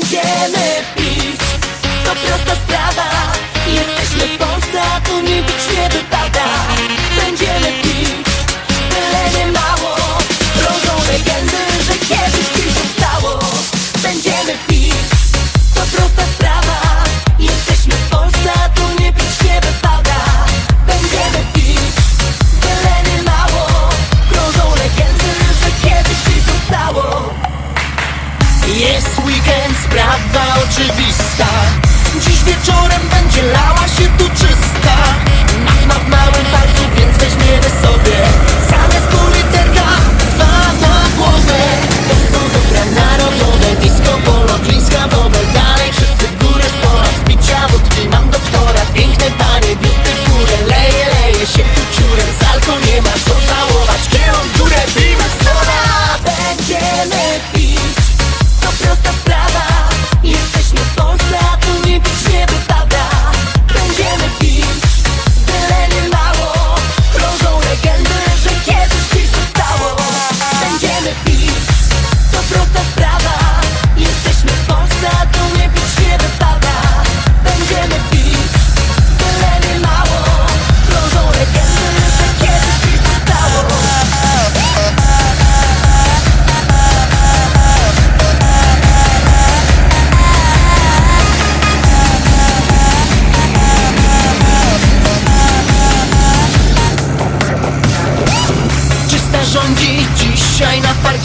and damage. Jest weekend, sprawa oczywista. Dziś wieczorem będzie lała się the flag.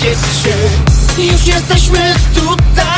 ciesz się. Już jesteśmy tutaj.